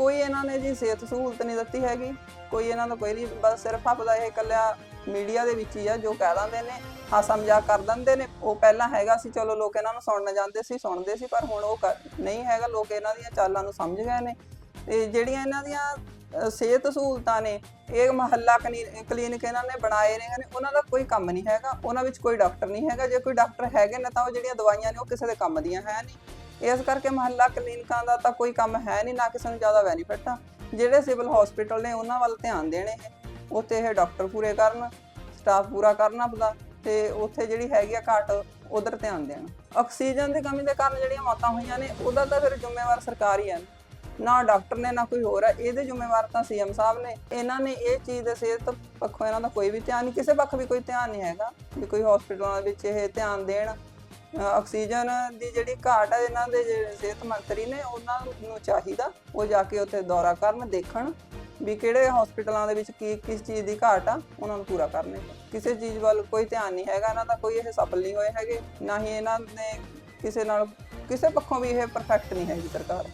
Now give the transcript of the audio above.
ਕੋਈ ਇਹਨਾਂ ਨੇ ਜੀ ਸਿਹਤ ਸਹੂਲਤ ਨਹੀਂ ਦਿੱਤੀ ਹੈਗੀ, ਕੋਈ ਇਹਨਾਂ ਦਾ ਕੋਈ ਨਹੀਂ, ਬਸ ਸਿਰਫ ਆਪਦਾ ਇਹ ਇਕੱਲਾ ਮੀਡੀਆ ਦੇ ਵਿੱਚ ਹੀ ਆ, ਜੋ ਕਹਿ ਦਿੰਦੇ ਨੇ, ਹਾਸਾ ਮਜ਼ਾਕ ਕਰ ਦਿੰਦੇ ਨੇ, ਉਹ ਪਹਿਲਾਂ ਹੈਗਾ ਸੀ, ਚਲੋ ਲੋਕ ਇਹਨਾਂ ਨੂੰ ਸੁਣਨ ਜਾਂਦੇ ਸੀ, ਸੁਣਦੇ ਸੀ, ਪਰ ਹੁਣ ਉਹ ਕਰ- ਨਹੀਂ ਹੈਗਾ, ਲੋਕ ਇਹਨਾਂ ਦੀਆਂ ਚਾਲਾਂ ਨੂੰ ਸਮਝ ਗਏ ਨੇ। ਤੇ ਜਿਹੜੀਆਂ ਇਹਨਾਂ ਦੀਆਂ ਸਿਹਤ ਸਹੂਲਤਾਂ ਨੇ, ਇਹ ਮਹੱਲਾ ਕਨੀ- ਕਲੀਨਿਕ ਇਹਨਾਂ ਨੇ ਬਣਾਏ ਨੇ ਉਹਨਾਂ ਦਾ ਕੋਈ ਕੰਮ ਨਹੀਂ ਹੈਗਾ, ਉਹਨਾਂ ਵਿੱਚ ਕੋਈ ਡਾਕਟਰ ਨਹੀਂ ਹੈਗਾ, ਜੇ ਕੋਈ ਡਾਕਟਰ ਹੈਗੇ ਨੇ, ਤਾਂ ਉਹ ਜਿਹੜੀਆਂ ਦਵਾਈਆਂ ਨੇ, ਉਹ ਕਿਸੇ ਦੇ ਕੰਮ ਦੀਆਂ ਹੈ ਨਹੀਂ। ਇਸ ਕਰਕੇ ਮਹੱਲਾ ਕਲੀਨਿਕਾਂ ਦਾ ਤਾਂ ਕੋਈ ਕੰਮ ਹੈ ਨਹੀਂ, ਨਾ ਕਿਸੇ ਨੂੰ ਜ਼ਿਆਦਾ ਬੈਨੀਫਿਟ ਆ। ਜਿਹੜੇ ਸਿਵਲ ਹਸਪੀਟਲ ਨੇ, ਉਹਨਾਂ ਵੱਲ ਧਿਆਨ ਦੇਣੇ ਇਹ ਉੱਥੇ ਇਹ ਡਾਕਟਰ ਪੂਰੇ ਕਰਨ ਸਟਾਫ ਪੂਰਾ ਕਰਨਾ ਆਪਦਾ ਤੇ ਉੱਥੇ ਜਿਹੜੀ ਹੈਗੀ ਆ ਘਾਟ, ਉਧਰ ਧਿਆਨ ਦੇਣ। ਆਕਸੀਜਨ ਦੀ ਕਮੀ ਦੇ ਕਾਰਨ ਜਿਹੜੀਆਂ ਮੌਤਾਂ ਹੋਈਆਂ ਨੇ, ਉਹਦਾ ਤਾਂ ਫਿਰ ਜ਼ਿੰਮੇਵਾਰ ਸਰਕਾਰ ਹੀ ਹੈ ਨਾ ਡਾਕਟਰ ਨੇ, ਨਾ ਕੋਈ ਹੋਰ ਹੈ ਇਹਦੇ ਜ਼ਿੰਮੇਵਾਰ ਤਾਂ ਸੀਐਮ ਸਾਹਿਬ ਨੇ। ਇਹਨਾਂ ਨੇ ਇਹ ਚੀਜ਼ ਦੇ ਸਿਹਤ ਪੱਖੋਂ ਇਹਨਾਂ ਦਾ ਕੋਈ ਵੀ ਧਿਆਨ ਨਹੀਂ, ਕਿਸੇ ਪੱਖ ਵੀ ਕੋਈ ਧਿਆਨ ਨਹੀਂ ਹੈਗਾ ਵੀ ਕੋਈ ਹਸਪੀਟਲਾਂ ਵਿੱਚ ਇਹ ਧਿਆਨ ਦੇਣ। ਆਕਸੀਜਨ ਦੀ ਜਿਹੜੀ ਘਾਟ ਹੈ ਇਹਨਾਂ ਦੇ ਜਿਹੜੇ ਸਿਹਤ ਮੰਤਰੀ ਨੇ, ਉਹਨਾਂ ਨੂੰ ਚਾਹੀਦਾ, ਉਹ ਜਾ ਕੇ ਉੱਥੇ ਦੌਰਾ ਕਰਨ, ਦੇਖਣ ਵੀ ਕਿਹੜੇ ਹਸਪੀਟਲਾਂ ਦੇ ਵਿੱਚ ਕੀ, ਕਿਸ ਚੀਜ਼ ਦੀ ਘਾਟ ਆ, ਉਹਨਾਂ ਨੂੰ ਪੂਰਾ ਕਰਨੇ ਕਿਸੇ ਚੀਜ਼ ਵੱਲ ਕੋਈ ਧਿਆਨ ਨਹੀਂ ਹੈਗਾ, ਇਹਨਾਂ ਦਾ ਕੋਈ ਇਹ ਸਫਲ ਨਹੀਂ ਹੋਏ ਹੈਗੇ, ਨਾ ਹੀ ਇਹਨਾਂ ਨੇ ਕਿਸੇ ਨਾਲ, ਕਿਸੇ ਪੱਖੋਂ ਵੀ ਇਹ ਪਰਫੈਕਟ ਨਹੀਂ ਹੈਗੀ ਸਰਕਾਰ।